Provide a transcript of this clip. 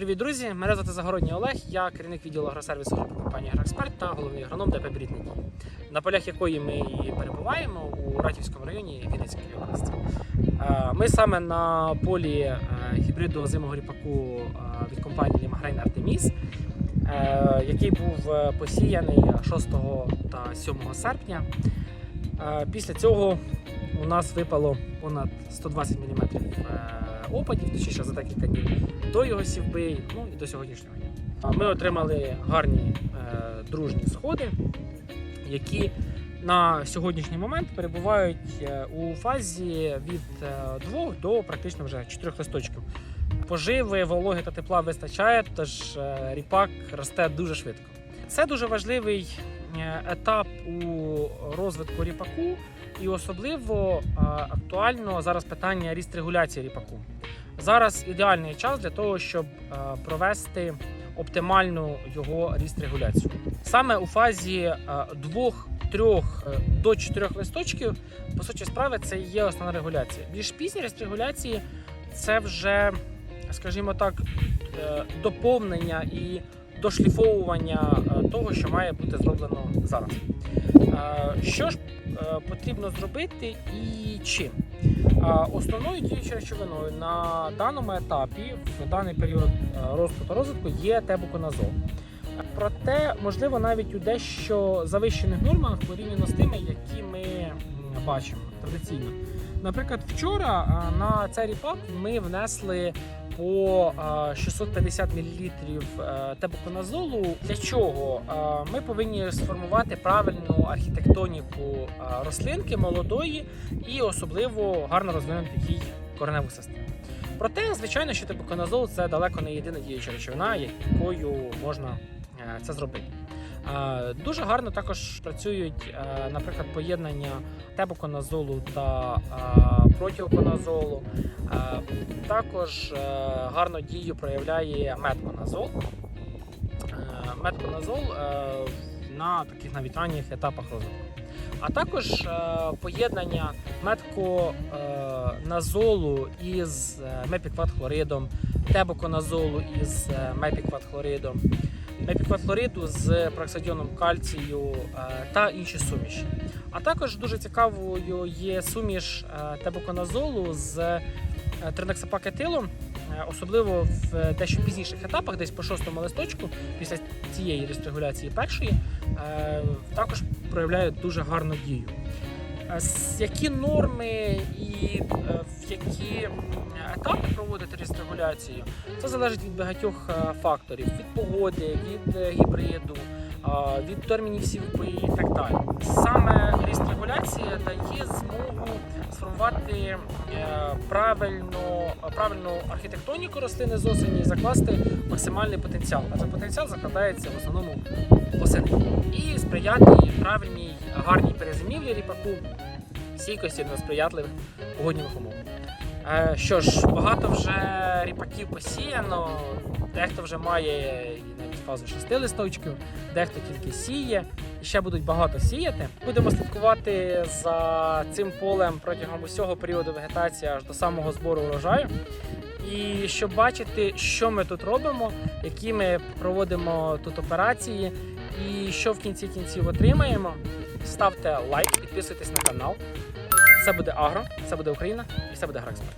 Привіт, друзі! Мене звати Загородній Олег, я керівник відділу агросервісу компанії «Агроексперт» та головний агроном ДП «Брідний Дій», на полях якої ми і перебуваємо у Ратівському районі Вінницької області. Е, Ми саме на полі е, гібриду озимого ріпаку е, від компанії Лімагрейн Артеміс, який був посіяний 6 та 7 серпня. Після цього у нас випало понад 120 мм опадів, точніше за декілька днів до його сівби, ну і до сьогоднішнього дня. Ми отримали гарні е, дружні сходи, які на сьогоднішній момент перебувають е, у фазі від 2 до практично вже 4 листочків. Поживи, вологи та тепла вистачає, тож е, ріпак росте дуже швидко. Це дуже важливий е, етап у розвитку ріпаку, і особливо е, актуально зараз питання ріст регуляції ріпаку. Зараз ідеальний час для того, щоб е, провести оптимальну його ріст регуляцію. Саме у фазі 2-3 до 4 листочків, по суті справи, це є основна регуляція. Більш пізня ріст регуляції це вже, скажімо так, доповнення і дошліфовування е, того, що має бути зроблено зараз. Е, Що ж е, потрібно зробити і чим? Основною діючою речовиною на даному етапі, в даний період та розвитку, є тебуконазол. Проте, можливо, навіть у дещо завищених нормах порівняно з тими, які ми бачимо традиційно. Наприклад, вчора е, на цей ріпак ми внесли по е, 650 мл тебуконазолу. Для чого? Е, Ми повинні сформувати правильну архітектоніку е, рослинки молодої і особливо гарно розвинути їй кореневу систему. Проте, звичайно, що тебуконазол це далеко не єдина діюча речовина, якою можна це зробити. Е, Дуже гарно також працюють, е, наприклад, поєднання тебуконазолу та е, протіоконазолу. Також гарно дію проявляє метконазол. Метконазол на таких навіть ранніх етапах розвитку. А також поєднання метконазолу із мепікватхлоридом, тебоконазолу із мепікватхлоридом, мепікватхлориду з проксидіоном кальцію е, та інші суміші. А також дуже цікавою є суміш е, тебоконазолу з е, тринексапакетилом, особливо в дещо пізніших етапах, десь по шостому листочку, після цієї рестрегуляції першої, також проявляють дуже гарну дію. Е, Які норми і е, в які етапи проводити рестрегуляцію, це залежить від багатьох е, факторів: від погоди, від гібриду, від термінів і так далі. Саме рестрегуляція дає змогу сформувати е, правильну, правильну архітектоніку рослини з осені і закласти максимальний потенціал. Адже потенціал закладається в основному восени. І сприяти правильній гарній перезимівлі ріпаку, стійкості до сприятливих погодних умов. Е, Що ж, багато вже ріпаків посіяно, дехто вже має фазу шести листочків, дехто тільки сіє, і ще будуть багато сіяти. Будемо слідкувати за цим полем протягом усього періоду вегетації аж до самого збору урожаю. І щоб бачити, що ми тут робимо, які ми проводимо тут операції, і що в кінці кінців отримаємо, ставте лайк, підписуйтесь на канал. Це буде Агро, це буде Україна і це буде Агроексперт.